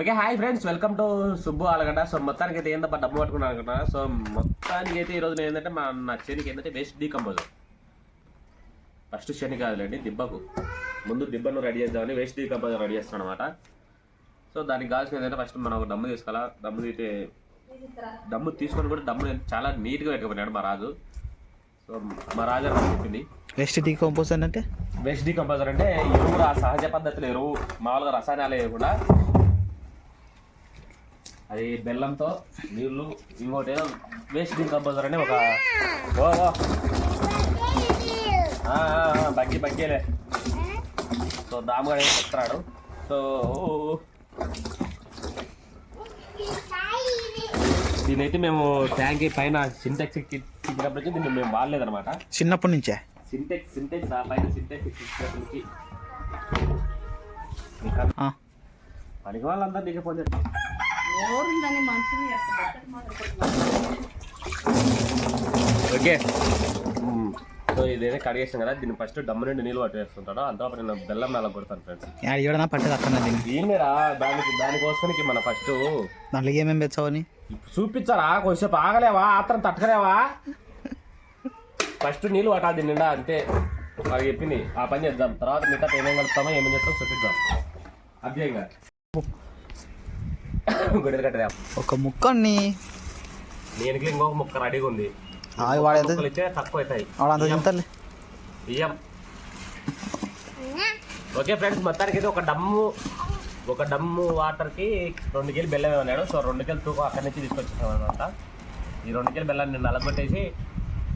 Okay hi friends. Welcome to Subbu Allagadda. So మొత్తానికి అయితే ఏంటబ్బా డబ్బు పట్టుకున్నాను అనుకుంటున్నా. సో మొత్తానికి అయితే ఈరోజు నేను ఏంటంటే మా నా చేనికి ఏంటంటే వేస్ట్ డీకంపోజర్ ఫస్ట్ శని కాదులేండి దిబ్బకు. ముందు దిబ్బను రెడీ చేద్దామని వేస్ట్ డీకంపోజర్ రెడీ చేస్తాను అనమాట సో దానికి కావాల్సిన ఏంటంటే ఫస్ట్ మనం ఒక డమ్ము తీసుకోవాలా డమ్ము తీస్తే డమ్ము తీసుకొని కూడా డమ్ము చాలా నీట్గా పెట్టుకుపోయినాడు మా రాజు. సో మా రాజు అని చెప్పింది. వెస్ట్ డీకంపోజర్ అంటే? వేస్ట్ డీకంపోజర్ అంటే ఎరువు ఆ సహజ పద్ధతిలో ఎరువు మామూలుగా రసాయనాలు వేయకుండా అది బెల్లంతో నీళ్ళు ఇంకోటి ఏదో వేస్ట్ డీకంపోజర్ అని ఒక ఓ బగ్గి బగ్గేలే. సో దామగాడు ఏం చెప్తున్నాడు సో. దీనైతే మేము ట్యాంక్ పైన సింటెక్స్ ఎక్కినప్పటి నుంచి దీన్ని మేము వాడలేదన్నమాట. చిన్నప్పటి నుంచే? సింటెక్స్ సింటెక్స్ ఆ పైన సింటెక్స్ ఎక్కించినప్పటికి పనికి వాళ్ళందరూ చేస్తారు ఎవరుందని మనుషులు ఓకే. సో ఇదేదో కడిగేసాం కదా దీన్ని ఫస్ట్ డమ్ము నుండి నీళ్ళు పట్టి వేస్తుంటాడు. అంతా నేను బెల్లం నెల కొడతాను ఫ్రెండ్స్. అక్కడ దీన్ని దీన్నిరా దానికి దానికోసానికి మన ఫస్ట్ దాంట్లో ఏమేమి తెచ్చావని చూపించారా కొంచెంసేపు ఆగలేవా? ఆత్రం తట్టుకలేవా? ఫస్ట్ నీళ్ళు పట్టాలి దీని నిండా అంతే. అది చెప్పింది. ఆ పని చేద్దాం. తర్వాత మిగతా ఏమేమి కలుపుతామో ఏమేమి చేస్తామో చూపిద్దాం. అధ్యయంగా గొడవలు కట్టదా ఒక ముక్కని. నేను ఇంకొక ముక్క రెడీగా ఉంది. ఆ, వాడేదో ముక్కలు ఇస్తే తక్కువ అవుతాయి. వాడంత తింటారులే బియ్యం. ఓకే ఫ్రెండ్స్ మొత్తానికి అయితే ఒక డమ్ము ఒక డమ్ము వాటర్కి రెండు కేజీలు బెల్లం ఏమన్నాడు. సో రెండు కేజీలు తూకం అక్కడి నుంచి తీసుకొచ్చేసాం అనమాట ఈ రెండు కేజీలు బెల్లాన్ని నేను నలగొట్టేసి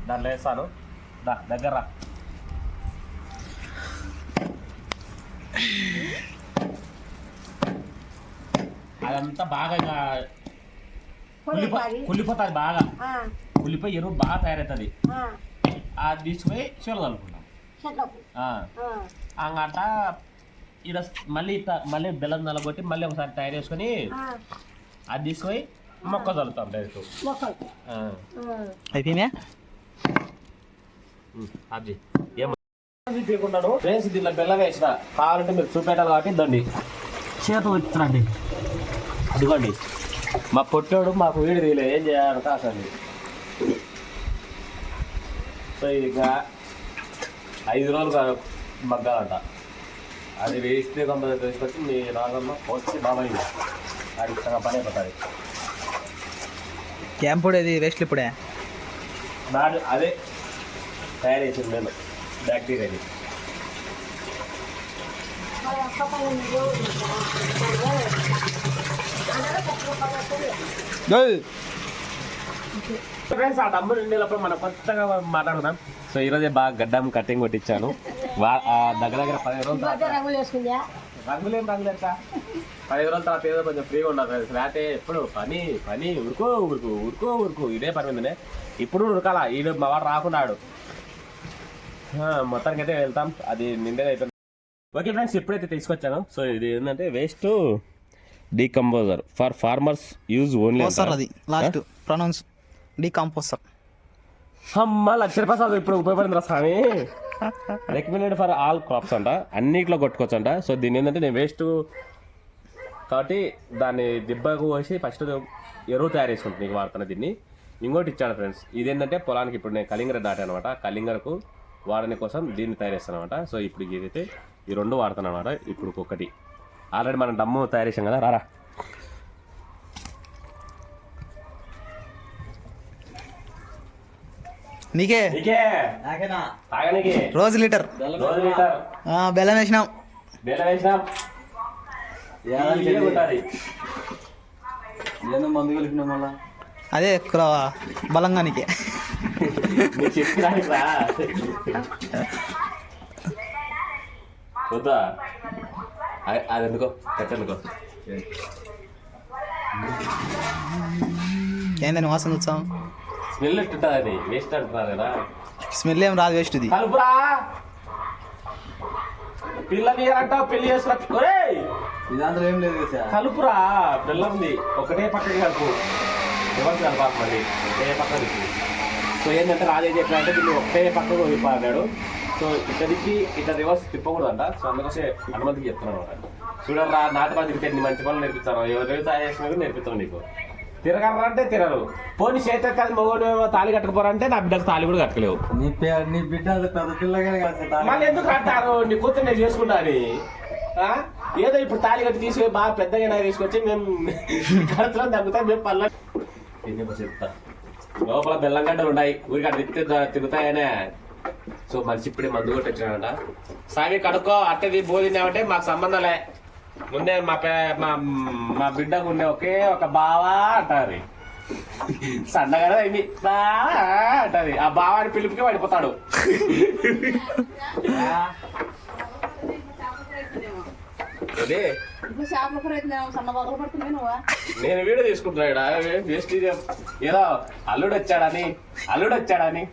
దాంట్లో వేస్తాను. దా దగ్గర రా. అదంతా బాగా ఇంకా కుళ్ళిపో కుళ్ళిపోతుంది బాగా. కుళ్ళిపోయి ఎరువు బాగా తయారవుతుంది. అది తీసుకుపోయి చెవులు కలుపుకుంటాం. ఆ. అంగట ఈడ మళ్ళీ మళ్ళీ బెల్లం నలగొట్టి మళ్ళీ ఒకసారి తయారు చేసుకొని అది తీసుకొని మొక్క చల్లుతాం డైరెక్ట్. అయిపోయినా ఉమ్, అది ఏం తీసుకున్నాను ఫ్రెండ్స్ దీంట్లో బెల్లం వేసిన. కావాలంటే మీరు చూపెట్టాలి కాబట్టి దండి చేత వచ్చినండి అదిగోండి. మా పొట్టోడు మాకు వీడి తీయలే. ఏం చేయాలని కాసండి సో ఇది ఇంకా ఐదు రోజులు మగ్గాలంట. అది వేస్తే కొంత తీసుకొచ్చి మీ రాగమ్మ వచ్చి బాబాయ్ అది సగం పని అయిపోతుంది. ఏం పొడేది వేస్ట్లు ఇప్పుడే? నాడు అదే తయారు చేసింది నేను. బ్యాక్టీరియాని ఫ్రెండ్స్ ఆ డబ్బు నిండేటప్పుడు మనం కొత్తగా మాట్లాడుదాం. సో ఈరోజే బాగా గడ్డం కటింగ్ కొట్టించాను. వా- ఆ దగ్గర దగ్గర పదిహేను రోజులు రంగులు వేసుకుందా? రంగులేం రంగులేక పదిహేను రోజుల తర్వాత ఏదో కొంచెం ఫ్రీగా ఉండదు లేకపోతే ఎప్పుడు పని పని ఉరుకో ఉరుకు ఉరుకో ఉరుకు. ఇదే పని మీదనే ఇప్పుడు ఉరకాల. ఈడు మా వాడు రాకున్నాడు. మొత్తానికి అయితే వెళ్తాం. అది నిండే అయిపోయింది. ఓకే ఫ్రెండ్స్ ఇప్పుడైతే తీసుకొచ్చాను. సో ఇది ఏంటంటే waste decomposer. For farmers use only పోస్తారు అది. లాస్ట్ ప్రొనౌన్స్ డీకంపోజర్ అమ్మ లక్ష రూపాయలు ఇప్పుడు ఉపయోగపడింది రా స్వామి. రికమెండెడ్ ఫర్ ఆల్ క్రాప్స్ అంట. అన్నిట్లో కొట్టుకోవచ్చు అంట సో దీని ఏంటంటే నేను వేస్ట్ కాబట్టి దాన్ని దిబ్బకు పోసి ఫస్ట్ ఎరువు తయారు చేసుకుంటాను నీకు వాడుతున్నా దీన్ని. ఇంకోటి ఇచ్చాడు ఫ్రెండ్స్ ఇదేంటంటే పొలానికి ఇప్పుడు నేను కలింగర దాటాను అనమాట కలింగరకు వాడని కోసం దీన్ని తయారు చేస్తాను అనమాట సో ఇప్పుడు ఇదైతే ఈ రెండు వాడుతాను అనమాట ఇప్పుడు ఒకటి ఆల్రెడీ మనం డమ్ము తయారు చేసాం కదా రారా. నీకే? రోజు లీటర్. రోజు లీటర్. ఆ, బెల్లం వేసినాం. బెల్లం వేసినాం. మందు కలిపిన మళ్ళా? అదే ఎక్కువ బలంగా నీకే. నువ్వు చెప్పినానికి రా. వద్దా? అది- ఎందుకో కట్టెందుకో ఏందని వాసన వచ్చాం స్మెల్ ఎట్టుంటుంది అది? వేస్ట్ అంటున్నారు కదా. స్మెల్ ఏం రాదు వేస్ట్ ఇది. కలుపురా! పిల్ల నీరంటావు పెళ్ళి చేసుకురా ఒరేయ్! ఇదంతా ఏం లేదు కలుపురా! పిల్లంది ఒకటే పక్కకి కలుపు. రివర్స్ కలపాలి మళ్ళీ ఒకటే పక్క తిప్పు సో ఏంటంటే రాజే చెప్పినట్టే దీన్ని ఒకటే పక్కకు విప్పాడు సో ఇక్కడికి ఇట్లా రివర్స్ తిప్పకూడదంట. సో అందుకోసం అనుమతికి చెప్తున్నాను అనమాట. చూడరా నాటకాలు తిరిగితే ఎన్ని మంచి పనులు నేర్పిస్తాను ఎవరు వ్యవసాయం చేసినా కూడా నేర్పిస్తాను నీకు. తిరగరా అంటే తిరగరు. పోనీ చేత కాదు మగవాడు తాళి కట్టకపోరంటే నా బిడ్డకు తాళి కూడా కట్టలేవు. నీ నీ బిడ్డ పెద్ద పిల్లగానే మళ్ళీ ఎందుకు కట్టారు నీ కూతురు నేను చేసుకున్నా అని. ఆ? ఏదో ఇప్పుడు తాళి కట్టి తీసుకుని బాగా పెద్దగా తీసుకొచ్చి మేము కడుతున్నాం తగ్గుతాం మేము పల్ల చెప్తా? లోపల బెల్లంగడ్డలు ఉన్నాయి. ఊరికి అక్కడ తిప్పితే తిరుగుతాయనే. సో మనిషి ఇప్పుడే మందు కొట్టి వచ్చినాడంట సాగి కడుక్కో అట్టది బోధినామంటే మాకు సంబంధంలే ముందే మా పే మా మా బిడ్డకు ఉండే ఒకే ఒక బావా అంటారు సన్నగా అయింది. బావా అంటది. ఆ బావాని పిలుపుకి పడిపోతాడు. అదే నేను వీడియో తీసుకుంటున్నా వేస్ట్ ఏదో అల్లుడు వచ్చాడని అల్లుడు వచ్చాడని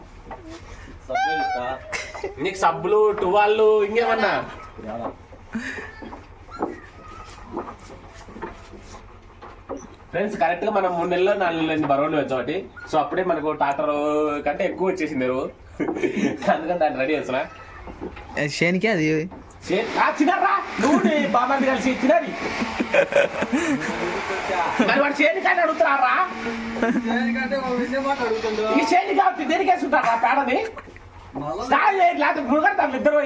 నీకు సబ్బులు టువాళ్ళు ఇంకేమన్నా? ఫ్రెండ్స్ కరెక్ట్గా మనం మూడు నెలలు నాలుగు నెలలు బరువులు వచ్చామటి సో అప్పుడే మనకు ట్రాక్టర్ కంటే ఎక్కువ వచ్చేసింది ఎరువు. అందుకని దాన్ని రెడీ చేస్తున్నా. అది శేనికే అది? చే- ఆ, తినరా నువ్వు నీ బాబాని కలిసి తినది. మరి వాడు కానీ అడుగుతున్నారా? ఈ చేతి కాబట్టి దేనికి వేసుకుంటారా పేడని? లేకపోతే ముగడతాం ఇద్దరు.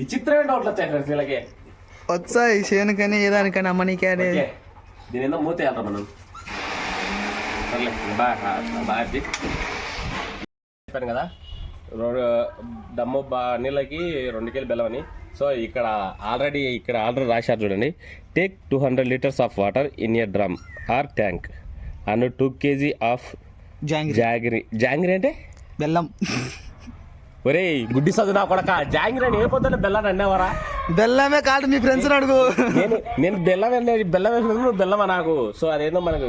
ఈ డౌట్లు వచ్చాయి ఫ్రెండ్స్ వీళ్ళకి. వచ్చాయి శేనికని ఏదానికని అమ్మనికే అని ఓకే. దీని ఏందో మూత మనం. సర్లే బాగా బాగా చెప్పాను కదా దమ్ము బా నీళ్ళకి రెండు కేజీలు బెల్లం అని. సో ఇక్కడ ఆల్రెడీ ఇక్కడ ఆర్డర్ రాశారు చూడండి. Take two hundred litres of water in a drum or tank and two KG of jangiri. Jagiri. Jangiri అంటే? బెల్లం. ఒరేయ్ గుడ్డి చదువు నా కొడక. జాంగిరి అని ఏ పొద్దున్న బెల్లం అన్నావరా? బెల్లమే కాదు మీ ఫ్రెండ్స్ అడుగు. నేను నేను బెల్లం అనేది బెల్లం వేసినందుకు నువ్వు బెల్లమా నాకు? సో అదేందో మనకు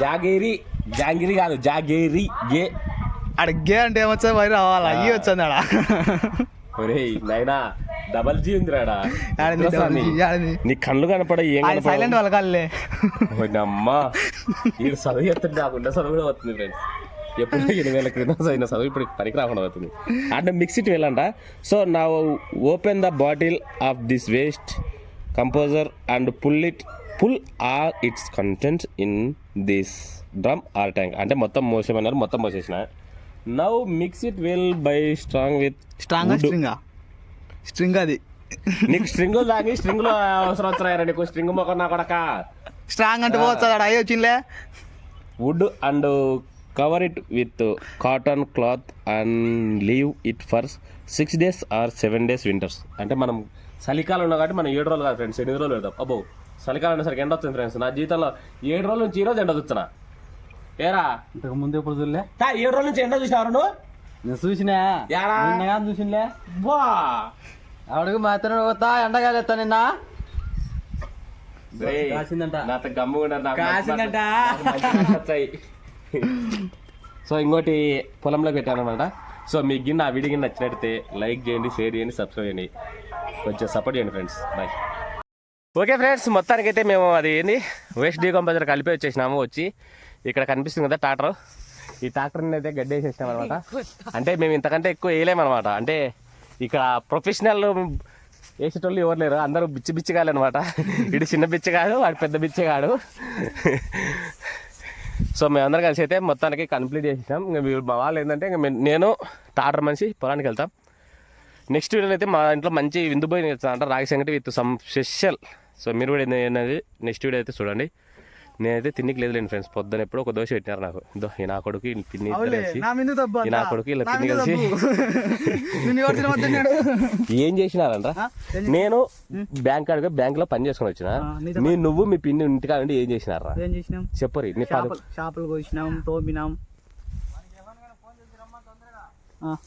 జాగేరి జాంగిరి కాదు జాగేరి గే. అడిగే అంటే ఏమొచ్చా మరి? రావాలి? అయ్యి వచ్చింది ఆడ. ఒరేయ్ నైనా డబల్ జీ ఉంది రాడా ఆడింది double G, ఆడింది. నీ కళ్ళు కనపడ ఏం సైలెంట్ కాళ్ళే అమ్మా ఈ చదువు కాకుండా చదువు కూడా వస్తుంది ఫ్రెండ్స్ ఎప్పుడు ఎనిమిది వేల క్రితం చదివిన చదువు ఇప్పుడు పనికి రాకుండా అవుతుంది. అంటే మిక్స్ ఇట్ వెళ్ళంట సో నా open the bottle of this waste composer and pull it pull all its contents in this drum or tank అంటే మొత్తం మోసమన్నారు మొత్తం మోసేసిన. Now mix it well by strong with strong స్ట్రింగా అది. నీకు స్ట్రింగ్ దాని స్ట్రింగ్లో అవసరం వచ్చారా నీకు స్ట్రింగ్ మొక్క నా కొడక. స్ట్రాంగ్ అంటే ఆడ అయ్యి వచ్చిందిలే wood and cover it with cotton cloth and leave it for six days or seven days winters. అంటే మనం చలికాలం ఉన్నా కాబట్టి మనం ఏడు రోజులు కాదు ఫ్రెండ్స్ ఎనిమిది రోజులు పెడతాం. అబ్బో చలికాలం అనేసరికి ఎండ వస్తుంది ఫ్రెండ్స్. నా జీవితంలో ఏడు రోజుల నుంచి ఈ రోజు ఎండ చూస్తున్నా. ఏరా? ఇంతకు ముందు ఎప్పుడు చూడలే? ఏడు రోజుల నుంచి ఎండ చూసినారు నువ్వు? నేను చూసినా? నిన్నగా చూసినలే బా అడుగు మాత్రం పోతా ఎండగాలేస్తా నిన్న రేయ్, కాసిందంట. నాతో. సో ఇంకోటి పొలంలో పెట్టాను అనమాట సో మీకు గిన్నె ఆ వీడియో గిన్నె నచ్చినట్టయితే లైక్ చేయండి షేర్ చేయండి సబ్స్క్రైబ్ చేయండి కొంచెం సపోర్ట్ చేయండి ఫ్రెండ్స్ బాయ్ ఓకే ఫ్రెండ్స్ మొత్తానికి అయితే మేము అది ఏంది వేస్ట్ డీకంపోజర్ కలిపి వచ్చేసినాము వచ్చి ఇక్కడ కనిపిస్తుంది కదా ట్రాక్టర్ ఈ ట్రాక్టర్ని అయితే గడ్డి వేసేసినాం అనమాట అంటే మేము ఇంతకంటే ఎక్కువ వేయలేమన్నమాట. అంటే ఇక్కడ ప్రొఫెషనల్ వేసేటోళ్ళు ఎవరు లేరు. అందరూ బిచ్చి బిచ్చిగాలు అనమాట ఇటు చిన్న బిచ్చగాడు వాడు పెద్ద బిచ్చగాడు. సో మేమందరం కలిసి అయితే మొత్తానికి కంప్లీట్ చేసేసాం ఇంకా వీళ్ళు మా వాళ్ళు ఏంటంటే ఇంకా నేను టాటర్ మనిషి పొలానికి వెళ్తాం. నెక్స్ట్ వీడియోలో అయితే మా ఇంట్లో మంచి విందు పోయి అంటే రాగి సంగటి విత్ సమ్ స్పెషల్. సో మీరు కూడా ఏంటది నెక్స్ట్ వీడియో అయితే చూడండి. నేనైతే తిన్నికి లేదు లేండి ఫ్రెండ్స్. పొద్దున ఎప్పుడో ఒక దోశ పెట్టినారు నాకు. ఈ నా కొడుకు పిన్ని కలిసి నా ఈ. కొడుకు ఇలా పిన్ని కలిసి? ఏం చేసినారంట నేను బ్యాంక్ అడిగా బ్యాంక్లో పని చేసుకుని వచ్చిన. మీ నువ్వు మీ పిన్ని ఇంటికా ఉండి ఏం చేసినారా చెప్పరు చేపలు కోసినాం తోమినాం.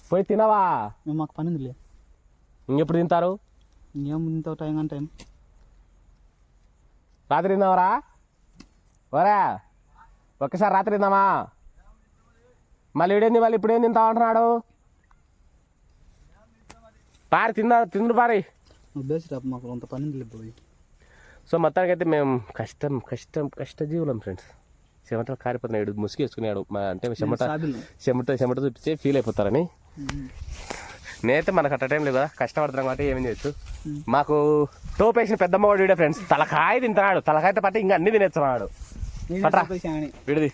పోయి తినవా? మాకు పని ఉందిలే. ఇంకెప్పుడు తింటారు? ఇంకేం ఇంత టైం అని టైం. రాత్రి తిందామరా ఒరే ఒక్కసారి రాత్రి తిందామా? మళ్ళీ ఇడేంది మళ్ళీ ఇప్పుడు ఏం తింటావు అంటున్నాడు? పారి తిందా తిండు పారి. ఉద్దేశం మాకు అంత పని ఉందిలే పోయి సో మొత్తానికి అయితే మేము కష్టం కష్టం కష్టజీవులం ఫ్రెండ్స్ చెమటలు కారిపోతున్నాడు ముసుగు వేసుకున్నాడు. మా అంటే చెమట చెమట చెమట చూపించి ఫీల్ అయిపోతారని. నేనైతే మనకు అట్ట టైం లేదు? కదా కష్టపడుతున్నాం కాబట్టి ఏమేం చేయొచ్చు? మాకు టోప్ వేసిన పెద్దమ్మ వాడు వీడే ఫ్రెండ్స్ తలకాయ తింటున్నాడు. తలకాయతో పాటు ఇంకా అన్ని తినేస్తున్నాడు. విడిది.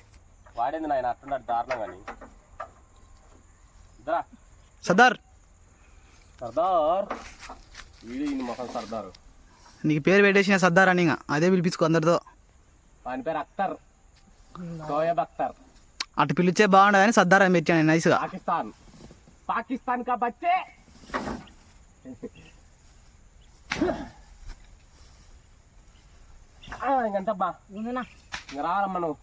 వాడింది నాయన? అట్టున్నాడు దారుణం కానీ. సర్దార్. సర్దార్. వీడి మొహం సర్దారు. నీకు పేరు పెట్టేసిన సర్దార్ అని ఇంకా. అదే పిలిపించుకో అందరితో. వాని పేరు అఖ్తర్ షోయబ్ అఖ్తర్ అటు పిలిచే బాగుండదని సర్దార్ అని పెట్టాను నైస్గా పాకిస్తాన్. పాకిస్తాన్ కా బచ్చే ఇంకంతబ్బా ఇంక రావాలమ్మా నువ్వు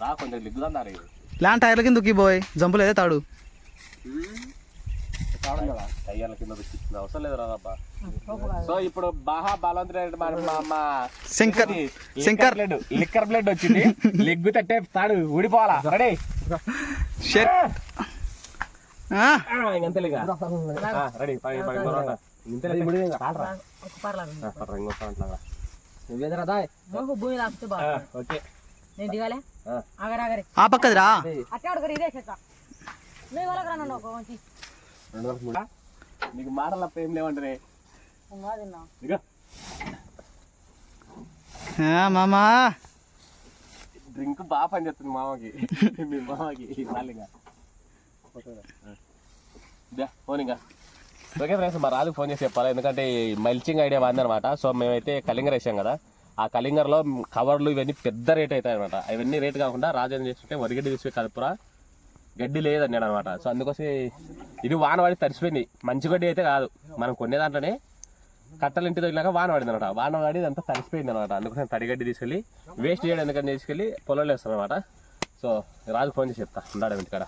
రా కొంచెం ల్యాండ్ టైర్ల కింద దుక్కి పోయి జంపులేదే తాడు కింద దొరికింది అవసరం లేదు రాదబ్బా సో ఇప్పుడు బాగా బలవంతుడు మా మా Shankar Shankar blood liquor blood వచ్చింది లిగ్గు తట్టే తాడు ఊడిపోవాలా రెడీ షేర్ రెడీ పడి పడి మొదలెట్ట. ఇంతేలే. ఇంకొక అట్లాగా. నువ్వేదరా దాయ్. భూమి రాస్తే ఆ, ఓకే. నేను దిగాలే. ఆగరి ఆగరి. ఆ పక్కదిరా. అట్టే అడుగురు ఇదే చెక్క నువ్వు వాళ్ళకి రాను ఒక మంచి? నీకు మాటలు అప్ప ఏం లేవంటే తిన్నా ఇదిగో. ఆ, మామా. డ్రింక్ బాగా పని చేస్తుంది మామకి. మీ మామకి నాలుగా ఫోన్ ఇంకా. ఓకే ఫ్రెండ్స్ మా రాజుకు ఫోన్ చేసి చెప్పాలి? ఎందుకంటే మల్చింగ్ ఐడియా బాగుందనమాట సో మేమైతే కలింగర్ వేసాం కదా. ఆ కలింగర్లో కవర్లు ఇవన్నీ పెద్ద రేట్ అవుతాయి అనమాట. అవన్నీ రేట్ కాకుండా రాజు ఏం చేస్తుంటే వరిగడ్డి తీసి కలుపురా గడ్డి లేదన్నాడు అనమాట. సో అందుకోసం ఇది వాన పడి తడిసిపోయింది. మంచి గడ్డి అయితే కాదు. మనం కొనే దాంట్లోనే కట్టలు ఇంటి తగిలాక వాన పడింది అనమాట. వాన పడి అంతా తడిసిపోయింది అనమాట. అందుకోసం తడిగడ్డి తీసుకెళ్ళి వేస్ట్ చేయడం ఎందుకని తీసుకెళ్ళి పొలంలో వేస్తాను అనమాట సో రాజు ఫోన్ చేసి చెప్తా. ఉన్నాడు ఇంటికాడ.